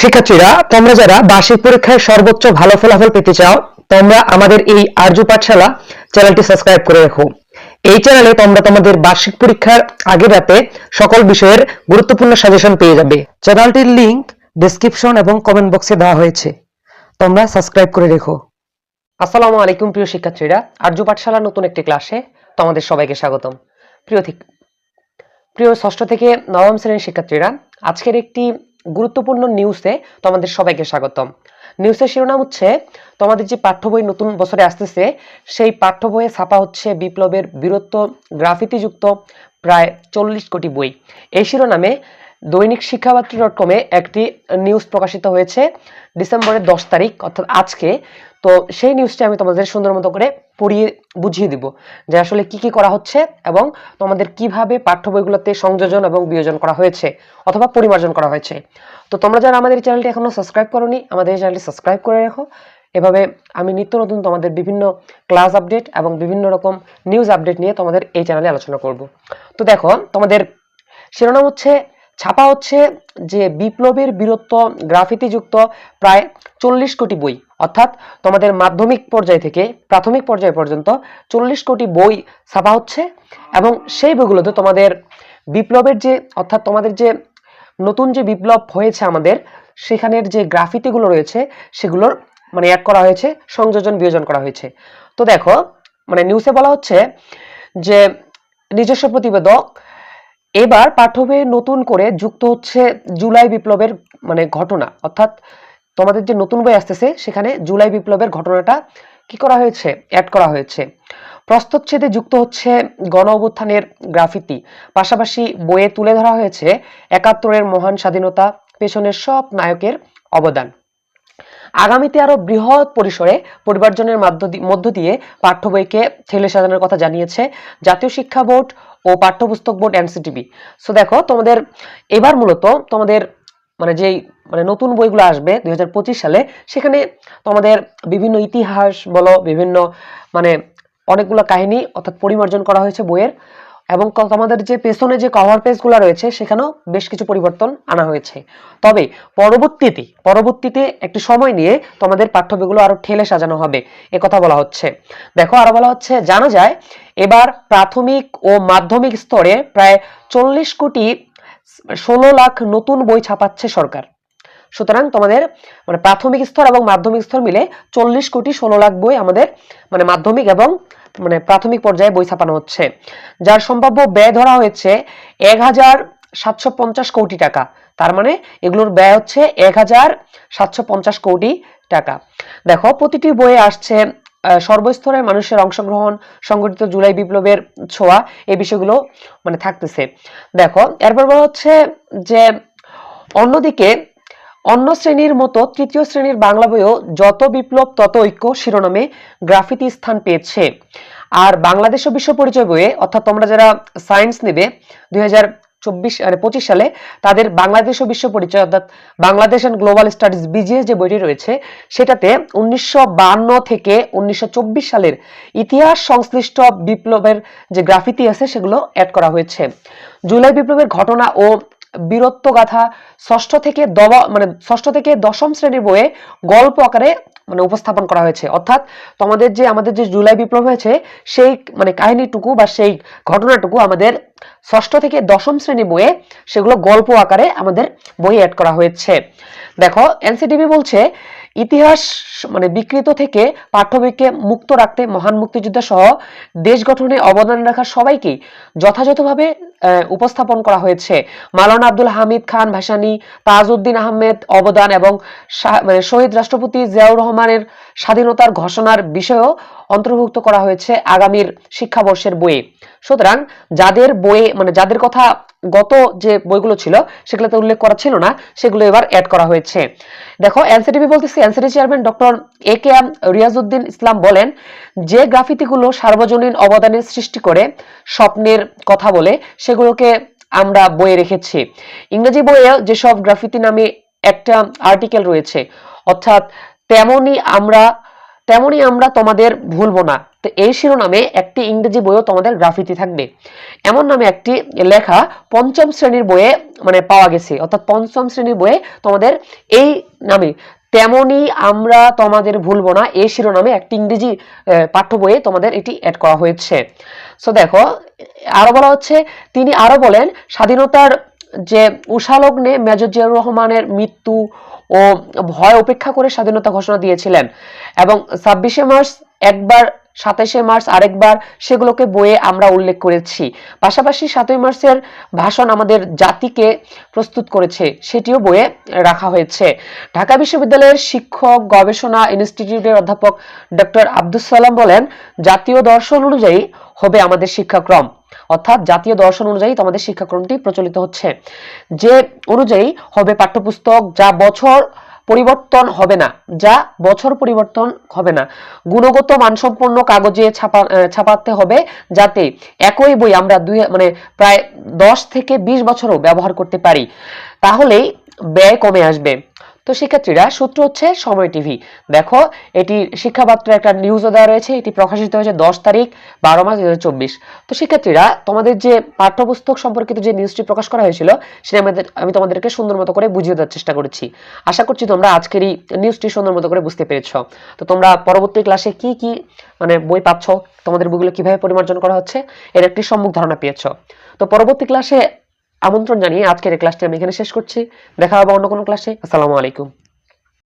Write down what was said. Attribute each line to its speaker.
Speaker 1: শিক্ষার্থীরা, তোমরা যারা বার্ষিক পরীক্ষায় সর্বোচ্চ ভালো ফলাফল পেতে চাও, তোমরা আমাদের এই আর্য পাঠশালা চ্যানেলটি সাবস্ক্রাইব করে রাখো। এই চ্যানেলে তোমরা তোমাদের বার্ষিক পরীক্ষার আগে রাতে সকল বিষয়ের গুরুত্বপূর্ণ সাজেশন পেয়ে যাবে। চ্যানেলটির লিংক ডেসক্রিপশন এবং কমেন্ট বক্সে দেওয়া হয়েছে। তোমরা সাবস্ক্রাইব করে রেখো। আসসালামু আলাইকুম প্রিয় শিক্ষার্থীরা আর্য পাঠশালার নতুন একটি ক্লাসে তোমাদের সবাইকে স্বাগতম। প্রিয় প্রিয় ষষ্ঠ থেকে নবম শ্রেণির শিক্ষার্থীরা, আজকের একটি গুরুত্বপূর্ণ নিউজে তোমাদের সবাইকে স্বাগতম। নিউজের শিরোনাম হচ্ছে, তোমাদের যে পাঠ্য বই নতুন বছরে আসতেছে, সেই পাঠ্য বইয়ে ছাপা হচ্ছে বিপ্লবের বীরত্ব, গ্রাফিতিযুক্ত প্রায় চল্লিশ কোটি বই। এই শিরোনামে দৈনিক শিক্ষাবাত্রী ডট কমে একটি নিউজ প্রকাশিত হয়েছে ডিসেম্বরের দশ তারিখ, অর্থাৎ আজকে। তো সেই নিউজটি আমি তোমাদের সুন্দর মতো করে পড়িয়ে বুঝিয়ে দিব যে আসলে কি কি করা হচ্ছে এবং তোমাদের কীভাবে পাঠ্য বইগুলোতে সংযোজন এবং বিয়োজন করা হয়েছে অথবা পরিমার্জন করা হয়েছে। তো তোমরা যারা আমাদের চ্যানেলটি এখনও সাবস্ক্রাইব করোনি, আমাদের চ্যানেলটি সাবস্ক্রাইব করে রাখো। এভাবে আমি নিত্য নতুন তোমাদের বিভিন্ন ক্লাস আপডেট এবং বিভিন্ন রকম নিউজ আপডেট নিয়ে তোমাদের এই চ্যানেলে আলোচনা করব। তো দেখো, তোমাদের শিরোনাম হচ্ছে ছাপা হচ্ছে যে বিপ্লবের বীরত্ব গ্রাফিতিযুক্ত প্রায় চল্লিশ কোটি বই। অর্থাৎ তোমাদের মাধ্যমিক পর্যায় থেকে প্রাথমিক পর্যায় পর্যন্ত চল্লিশ কোটি বই ছাপা হচ্ছে এবং সেই বইগুলোতে তোমাদের বিপ্লবের যে, অর্থাৎ তোমাদের যে নতুন যে বিপ্লব হয়েছে আমাদের, সেখানের যে গ্রাফিতিগুলো রয়েছে, সেগুলোর মানে অ্যাড করা হয়েছে, সংযোজন, বিয়োজন করা হয়েছে। তো দেখো মানে নিউজে বলা হচ্ছে যে নিজস্ব প্রতিবেদক এবার পাঠ্যবে নতুন করে যুক্ত হচ্ছে জুলাই বিপ্লবের মানে ঘটনা। অর্থাৎ তোমাদের যে নতুন বই আসতেছে, সেখানে জুলাই বিপ্লবের ঘটনাটা কি করা হয়েছে অ্যাড করা হয়েছে। প্রস্তচ্ছেদে যুক্ত হচ্ছে গণ অভ্যুত্থানের গ্রাফিতি। পাশাপাশি বইয়ে তুলে ধরা হয়েছে একাত্তরের মহান স্বাধীনতা, পেছনের সব নায়কের অবদান। আগামীতে আরও বৃহৎ পরিসরে পরিবর্জনের মধ্য দিয়ে পাঠ্য বইকে ঠেলে সাজানোর কথা জানিয়েছে জাতীয় শিক্ষা বোর্ড ও পাঠ্যপুস্তক বোর্ড এনসিটিভি সো দেখো, তোমাদের এবার মূলত তোমাদের মানে যেই মানে নতুন বইগুলো আসবে দুই হাজার পঁচিশ সালে, সেখানে তোমাদের বিভিন্ন ইতিহাস বলো, বিভিন্ন মানে অনেকগুলো কাহিনী অর্থাৎ পরিমার্জন করা হয়েছে বইয়ের। এবং তোমাদের যে পেছনে যে কভার পেজগুলো রয়েছে, সেখানেও বেশ কিছু পরিবর্তন আনা হয়েছে। তবে পরবর্তীতে পরবর্তীতে একটি সময় নিয়ে তোমাদের পাঠ্য বইগুলো আরও ঠেলে সাজানো হবে। কথা বলা হচ্ছে। দেখো, আরও বলা হচ্ছে, জানা যায়, এবার প্রাথমিক ও মাধ্যমিক স্তরে প্রায় চল্লিশ কোটি ষোলো লাখ নতুন বই ছাপাচ্ছে সরকার। সুতরাং তোমাদের মানে প্রাথমিক স্তর এবং মাধ্যমিক স্তর মিলে চল্লিশ কোটি ষোলো লাখ বই আমাদের মানে মাধ্যমিক এবং মানে প্রাথমিক পর্যায়ে বই ছাপানো হচ্ছে। যার সম্ভাব্য ব্যয় ধরা হয়েছে এক হাজার সাতশো পঞ্চাশ কোটি টাকা। তার মানে এগুলোর ব্যয় হচ্ছে এক হাজার সাতশো পঞ্চাশ কোটি টাকা। দেখো, প্রতিটি বইয়ে আসছে সর্বস্তরের মানুষের অংশগ্রহণ, সংগঠিত জুলাই বিপ্লবের ছোঁয়া, এই বিষয়গুলো মানে থাকতেছে। দেখো, এরপর বলা হচ্ছে যে অন্যদিকে অন্য শ্রেণির মতো তৃতীয় শ্রেণির বাংলা বইও যত বিপ্লব, তত ঐক্য শিরোনামে গ্রাফিতি স্থান পেয়েছে। আর বাংলাদেশ ও বিশ্ব পরিচয় বইয়ে, অর্থাৎ তোমরা যারা সায়েন্স নেবে, দুই চব্বিশ মানে পঁচিশ সালে, তাদের বাংলাদেশ ও বিশ্ব পরিচয়, অর্থাৎ Bangladesh and global studies BGS যে বইটি রয়েছে, সেটাতে উনিশশো থেকে উনিশশো চব্বিশ সালের ইতিহাস সংশ্লিষ্ট বিপ্লবের যে গ্রাফিতি আছে, সেগুলো অ্যাড করা হয়েছে। জুলাই বিপ্লবের ঘটনা ও বীরত্ব গাথা ষষ্ঠ থেকে দবা মানে ষষ্ঠ থেকে দশম শ্রেণির বইয়ে গল্প আকারে মানে উপস্থাপন করা হয়েছে। অর্থাৎ তোমাদের যে, আমাদের যে জুলাই বিপ্লব হয়েছে, সেই মানে কাহিনীটুকু বা সেই ঘটনাটুকু আমাদের ষষ্ঠ থেকে দশম শ্রেণি বইয়ে সেগুলো গল্প আকারে আমাদের বই অ্যাড করা হয়েছে। দেখো, এনসিটিভি বলছে, ইতিহাস মানে বিকৃত থেকে পাঠ্যবইকে মুক্ত রাখতে মহান মুক্তিযোদ্ধা সহ দেশ গঠনে অবদান রাখা সবাইকেই যথাযথভাবে উপস্থাপন করা হয়েছে। মালানা আব্দুল হামিদ খান, ভাসানী, তাজউদ্দিন আহমেদ অবদান এবং মানে শহীদ রাষ্ট্রপতি জিয়াউর রহমানের স্বাধীনতার ঘোষণার বিষয়ও অন্তর্ভুক্ত করা হয়েছে আগামীর শিক্ষাবর্ষের বইয়ে। সুতরাং যাদের বইয়ে মানে যাদের কথা গত যে বইগুলো ছিল সেগুলোতে উল্লেখ করা ছিল না, সেগুলো এবার অ্যাড করা হয়েছে। দেখো, এনসিটিভি বলতেছে, NCT chairman doctor A K M Riazuddin Islam বলেন, যে গ্রাফিতিগুলো সার্বজনীন অবদানের সৃষ্টি করে স্বপ্নের কথা বলে সেগুলোকে আমরা বইয়ে রেখেছি। ইংরেজি বইয়ে যেসব গ্রাফিতি নামে একটা আর্টিকেল রয়েছে, অর্থাৎ তেমনি আমরা তেমনি আমরা তোমাদের ভুলবো না,
Speaker 2: তো এই শিরোনামে একটি ইংরেজি বইও তোমাদের গ্রাফিতি থাকবে। এমন নামে একটি লেখা পঞ্চম শ্রেণির বইয়ে মানে পাওয়া গেছে, অর্থাৎ পঞ্চম শ্রেণির বইয়ে তোমাদের এই নামে তেমনি আমরা তোমাদের ভুলবো না। এই শিরোনামে একটি ইংরেজি পাঠ্য বইয়ে তোমাদের এটি অ্যাড করা হয়েছে। সো দেখো আরও বলা হচ্ছে, তিনি আরও বলেন, স্বাধীনতার যে উষালগ্নে মেজর জিয়াউর রহমানের মৃত্যু ও ভয় উপেক্ষা করে স্বাধীনতা ঘোষণা দিয়েছিলেন এবং ছাব্বিশে মার্চ একবার সাতাশে মার্চ আরেকবার সেগুলোকে বইয়ে আমরা উল্লেখ করেছি। পাশাপাশি সাতই মার্চের ভাষণ আমাদের জাতিকে প্রস্তুত করেছে, সেটিও বইয়ে রাখা হয়েছে। ঢাকা বিশ্ববিদ্যালয়ের শিক্ষক, গবেষণা ইনস্টিটিউটের অধ্যাপক ডক্টর আব্দুল সালাম বলেন, জাতীয় দর্শন অনুযায়ী হবে আমাদের শিক্ষাক্রম। অর্থাৎ জাতীয় দর্শন অনুযায়ী তোমাদের শিক্ষাক্রমটি প্রচলিত হচ্ছে। যে অনুযায়ী হবে পাঠ্যপুস্তক যা বছর পরিবর্তন হবে না, যা বছর পরিবর্তন হবে না। গুণগত মানসম্পন্ন কাগজে ছাপা ছাপাতে হবে যাতে একই বই আমরা দুই মানে প্রায় দশ থেকে বিশ বছরও ব্যবহার করতে পারি। তাহলেই ব্যয় কমে আসবে। তো শিক্ষার্থীরা, সূত্র হচ্ছে সময় টিভি। দেখো, এটি শিক্ষাপাত্রে একটা নিউজও দেওয়া রয়েছে, এটি প্রকাশিত হয়েছে দশ তারিখ, বারো মাস দু তো শিক্ষার্থীরা, তোমাদের যে পাঠ্যপুস্তক সম্পর্কিত যে নিউজটি প্রকাশ করা হয়েছিল, সেটা আমাদের আমি তোমাদেরকে সুন্দর মতো করে বুঝিয়ে দেওয়ার চেষ্টা করেছি। আশা করছি তোমরা আজকের এই নিউজটি সুন্দর মতো করে বুঝতে পেরেছ। তো তোমরা পরবর্তী ক্লাসে কি কি মানে বই পাচ্ছ, তোমাদের বইগুলো কীভাবে পরিমার্জন করা হচ্ছে, এর একটি সম্মুখ ধারণা পেয়েছ। তো পরবর্তী ক্লাসে আমন্ত্রণ জানিয়ে আজকের ক্লাসটি আমি এখানে শেষ করছি। দেখা হবে অন্য কোনো ক্লাসে আসসালামু আলাইকুম।